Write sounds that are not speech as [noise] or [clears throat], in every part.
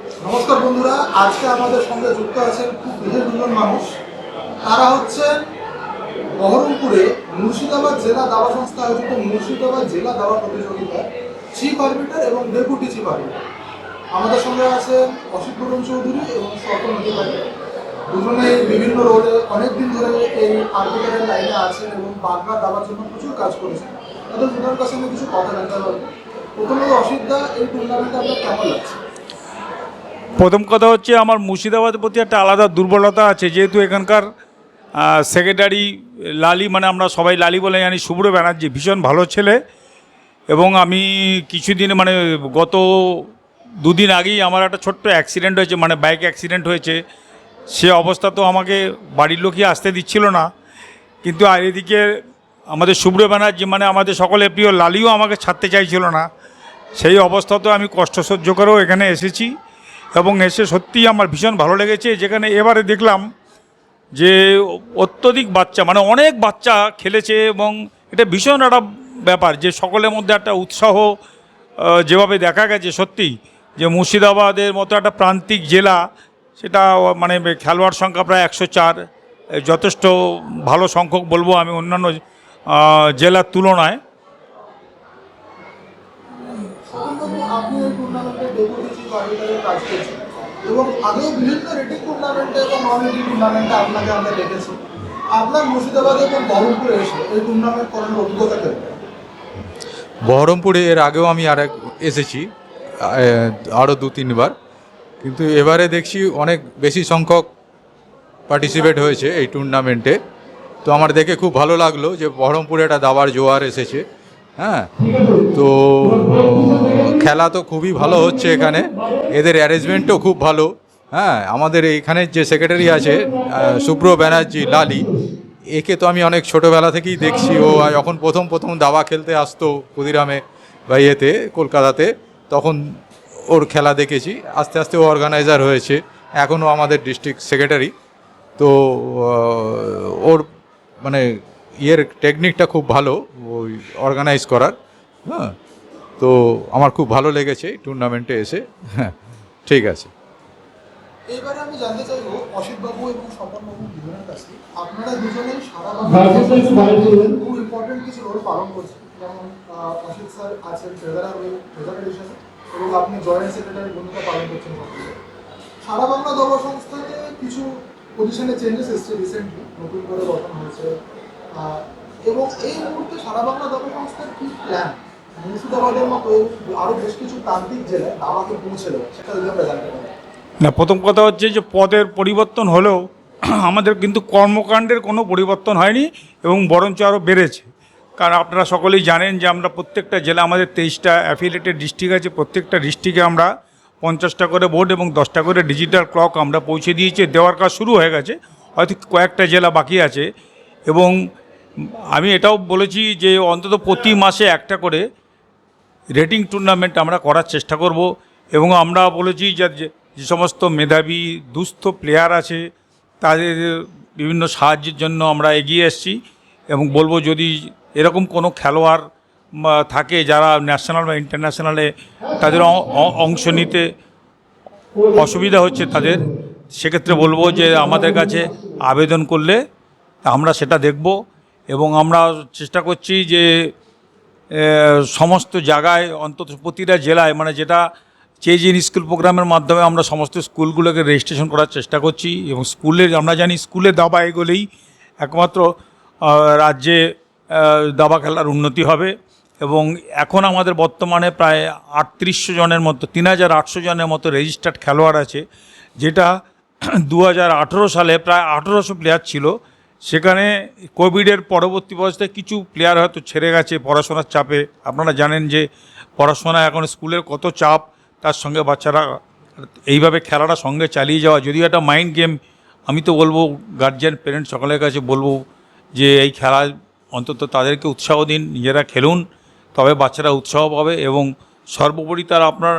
নমস্কার বন্ধুরা, আজকে আমাদের সঙ্গে যুক্ত আছেন খুব বিশেষ দুজন মানুষ। তারা হচ্ছেন বহরমপুরে মুর্শিদাবাদ জেলা দাবা সংস্থা আয়োজিত মুর্শিদাবাদ জেলা দাবা প্রতিযোগিতার চিফ আরবিটার এবং ডেপুটি চিফ আরবিটার আমাদের সঙ্গে আছেন অসিত বরুণ চৌধুরী এবং স্বপন অধিকারী দুজনেই বিভিন্ন রোলে অনেক দিন ধরে এই আরবিটারের লাইনে আছেন এবং বাংলা দাবার জন্য প্রচুর কাজ করেছেন। তাদের দুজনের কাছে আমি কিছু কথা জানতে পারব প্রথমত অসিত দা, এই টুর্নামেন্টে আপনার কেমন লাগছে? প্রথম কথা হচ্ছে আমার মুর্শিদাবাদের প্রতি একটা আলাদা দুর্বলতা আছে, যেহেতু এখানকার সেক্রেটারি লালি মানে আমরা সবাই লালি বলে জানি শুভ্র ব্যানার্জি ভীষণ ভালো ছেলে এবং আমি কিছুদিন মানে গত দুদিন আগেই আমার একটা ছোট্ট অ্যাক্সিডেন্ট হয়েছে মানে বাইক অ্যাক্সিডেন্ট হয়েছে। সে অবস্থা তো আমাকে বাড়ির লোকই আসতে দিচ্ছিল না। কিন্তু আর এদিকে আমাদের শুভ্র ব্যানার্জি মানে আমাদের সকলের প্রিয় লালিও আমাকে ছাড়তে চাইছিল না। সেই অবস্থাতেও আমি কষ্ট সহ্য করেও এখানে এসেছি। এবং এসে সত্যিই আমার ভীষণ ভালো লেগেছে। যেখানে এবারে দেখলাম যে অত্যধিক বাচ্চা মানে অনেক বাচ্চা খেলেছে এবং এটা ভীষণ একটা ব্যাপার যে সকলের মধ্যে একটা উৎসাহ যেভাবে দেখা গেছে সত্যি যে মুর্শিদাবাদের মতো একটা প্রান্তিক জেলা, সেটা মানে খেলোয়াড় সংখ্যা প্রায় একশো চার যথেষ্ট ভালো সংখ্যক বলব আমি অন্যান্য জেলার তুলনায়। আপনি এই টুর্নামেন্টে ডেপুটি আর্বিটারের কাজ করছেন। এবং আগেও বিভিন্ন রেটিং টুর্নামেন্টে এবং নন রেটিং টুর্নামেন্টে আপনাকে আমরা আপনার মুর্শিদাবাদে এবং বহরমপুরে এসে এই টুর্নামেন্ট করার অভিজ্ঞতা বহরমপুরে এর আগেও আমি আর এসেছি আরও দু, তিনবার। কিন্তু এবারে দেখছি অনেক বেশি সংখ্যক পার্টিসিপেট হয়েছে এই টুর্নামেন্টে তো আমার দেখে খুব ভালো লাগল যে বহরমপুরে একটা দাবার জোয়ার এসেছে হ্যাঁ? তো খেলা তো খুবই ভালো হচ্ছে এখানে। এদের অ্যারেঞ্জমেন্টও খুব ভালো। হ্যাঁ আমাদের এইখানের যে সেক্রেটারি আছে শুভ্র ব্যানার্জি, লালি, একে তো আমি অনেক ছোটোবেলা থেকেই দেখছি। ও যখন প্রথম প্রথম দাবা খেলতে আসতো ক্ষুদিরামে বা ইয়েতে কলকাতাতে, তখন ওর খেলা দেখেছি। আস্তে আস্তে ও অর্গানাইজার হয়েছে। এখনও আমাদের ডিস্ট্রিক্ট সেক্রেটারি তো ওর মানে ইয়ের টেকনিকটা খুব ভালো, ওই অর্গানাইজ করার। হ্যাঁ তো আমার খুব ভালো লেগেছে টুর্নামেন্টে এসে। হ্যাঁ ঠিক আছে। এইবারে আমি জানতে চাইব অসিতবাবু এবং স্বপনবাবু দুজনের কাছে আপনারা দুজনেই সারা বাংলাদেশে খুব ইম্পর্টেন্ট কিছু রোল পালন করছেন। যেমন অসিত স্যার আছেন ট্রেজারার ট্রেজারার হিসেবে এবং আপনি জয়েন্ট সেক্রেটারি ভূমিকা পালন করছেন সারা বাংলা সংস্থাতে কিছু পজিশনে চেঞ্জেস এসছে রিসেন্টলি নতুন করে গঠন হয়েছে। এবং এই মুহূর্তে সারা বাংলা দবা সংস্থার কি প্ল্যান মুর্শিদাবাদের মতো বেশ কিছু তান্ত্রিক জেলায় পৌঁছে না, প্রথম কথা হচ্ছে যে পদের পরিবর্তন হলেও [clears throat] আমাদের কিন্তু কর্মকাণ্ডের কোনো পরিবর্তন হয়নি এবং বরঞ্চ আরও বেড়েছে। কারণ আপনারা সকলেই জানেন যে আমরা প্রত্যেকটা জেলা আমাদের তেইশটা অ্যাফিলেটেড ডিস্ট্রিক্ট আছে, প্রত্যেকটা ডিস্ট্রিক্টে আমরা পঞ্চাশটা করে বোর্ড এবং দশটা করে ডিজিটাল ক্লক আমরা পৌঁছে দিয়েছি, দেওয়ার কাজ শুরু হয়ে গেছে, হয়তো কয়েকটা জেলা বাকি আছে। এবং আমি এটাও বলেছি যে অন্তত প্রতি মাসে একটা করে রেটিং টুর্নামেন্ট আমরা করার চেষ্টা করব এবং আমরা বলেছি যে যে- সমস্ত মেধাবী, দুস্থ প্লেয়ার আছে, তাদের বিভিন্ন সাহায্যের জন্য আমরা এগিয়ে এসেছি এবং বলব যদি এরকম কোনো খেলোয়াড় থাকে যারা ন্যাশনাল বা ইন্টারন্যাশনালে তাদের অংশ নিতে অসুবিধা হচ্ছে তাদের, সেক্ষেত্রে বলব যে আমাদের কাছে আবেদন করলে আমরা সেটা দেখব এবং আমরা চেষ্টা করছি যে সমস্ত জায়গায়, অন্তত প্রতিটা জেলায় মানে যেটা চেজ ইন স্কুল প্রোগ্রামের মাধ্যমে আমরা সমস্ত স্কুলগুলোকে রেজিস্ট্রেশন করার চেষ্টা করছি এবং স্কুলে আমরা জানি স্কুলে দাবা এগোলেই একমাত্র রাজ্যে দাবা খেলার উন্নতি হবে এবং এখন আমাদের বর্তমানে প্রায় আটত্রিশশো জনের মতো তিন হাজার আটশো জনের মতো রেজিস্টার্ড খেলোয়াড় আছে, যেটা দু হাজার আঠেরো সালে প্রায় আঠেরোশো প্লেয়ার ছিল। সেখানে কোভিডের পরবর্তী অবস্থায় কিছু প্লেয়ার হয়তো ছেড়ে গেছে পড়াশোনার চাপে। আপনারা জানেন যে পড়াশোনা এখন স্কুলের কত চাপ, তার সঙ্গে বাচ্চারা এইভাবে খেলাটা সঙ্গে চালিয়ে যাওয়া। যদিও একটা মাইন্ড গেম আমি তো বলব গার্জিয়ান প্যারেন্ট সকলের কাছে বলব যে এই খেলা অন্তত তাদেরকে উৎসাহ দিন, নিজেরা খেলুন, তবে বাচ্চারা উৎসাহ পাবে এবং সর্বোপরি তারা আপনার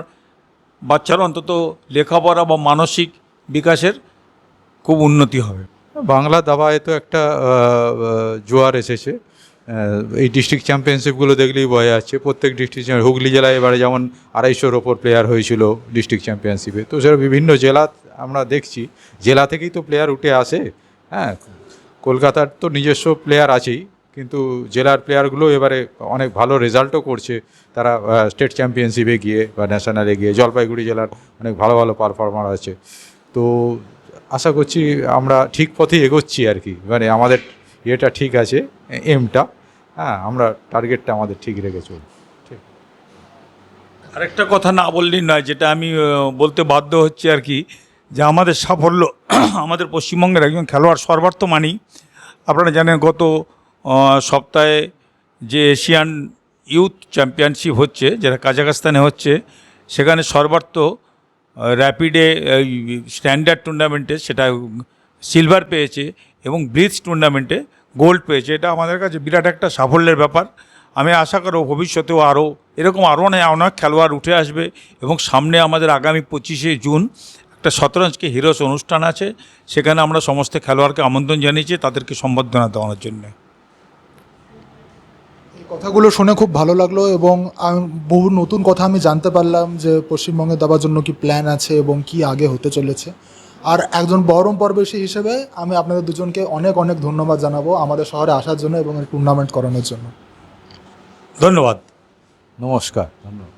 বাচ্চারা অন্তত লেখাপড়া বা মানসিক বিকাশের খুব উন্নতি হবে। বাংলা দাবায় তো একটা জোয়ার এসেছে। এই ডিস্ট্রিক্ট চ্যাম্পিয়নশিপগুলো দেখলেই বোঝা যাচ্ছে প্রত্যেক ডিস্ট্রিক্ট হুগলি জেলায় এবারে যেমন আড়াইশোর ওপর প্লেয়ার হয়েছিল ডিস্ট্রিক্ট চ্যাম্পিয়নশিপে তো সেটা বিভিন্ন জেলা আমরা দেখছি। জেলা থেকেই তো প্লেয়ার উঠে আসে। হ্যাঁ কলকাতার তো নিজস্ব প্লেয়ার আছেই। কিন্তু জেলার প্লেয়ারগুলো এবারে অনেক ভালো রেজাল্টও করছে। তারা স্টেট চ্যাম্পিয়নশিপে গিয়ে বা ন্যাশনালে গিয়ে জলপাইগুড়ি জেলার অনেক ভালো ভালো পারফর্মার আছে। তো আশা করছি আমরা ঠিক পথে এগোচ্ছি আর কি। মানে আমাদের ইয়েটা ঠিক আছে এমটা হ্যাঁ আমরা টার্গেটটা আমাদের ঠিক রেখে চলি ঠিক। আরেকটা কথা না বললেই নয়, যেটা আমি বলতে বাধ্য হচ্ছি আর কি, যে আমাদের সাফল্য, [clears throat] আমাদের পশ্চিমবঙ্গের একজন খেলোয়াড় সর্বার্থ মানি আপনারা জানেন গত সপ্তাহে যে এশিয়ান ইউথ চ্যাম্পিয়নশিপ হচ্ছে, যেটা কাজাখস্তানে হচ্ছে, সেখানে সর্বার্থ র্যাপিডে স্ট্যান্ডার্ড টুর্নামেন্টে সেটা সিলভার পেয়েছে এবং ব্রিজ টুর্নামেন্টে গোল্ড পেয়েছে। এটা আমাদের কাছে বিরাট একটা সাফল্যের ব্যাপার। আমি আশা করব ভবিষ্যতেও আরও, এরকম আরও অনেক অনেক খেলোয়াড় উঠে আসবে এবং সামনে আমাদের আগামী পঁচিশে জুন একটা শতরঞ্জকে হিরোস অনুষ্ঠান আছে। সেখানে আমরা সমস্ত খেলোয়াড়কে আমন্ত্রণ জানিয়েছি, তাদেরকে সম্বর্ধনা দেওয়ার জন্য। কথাগুলো শুনে খুব ভালো লাগল এবং বহু নতুন কথা আমি জানতে পারলাম যে পশ্চিমবঙ্গে দেওয়ার জন্য কি প্ল্যান আছে এবং কি আগে হতে চলেছে। আর একজন বহরম পরবেশী হিসেবে আমি আপনাদের দুজনকে অনেক অনেক ধন্যবাদ জানাব আমাদের শহরে আসার জন্য এবং টুর্নামেন্ট করানোর জন্য। ধন্যবাদ। নমস্কার। ধন্যবাদ।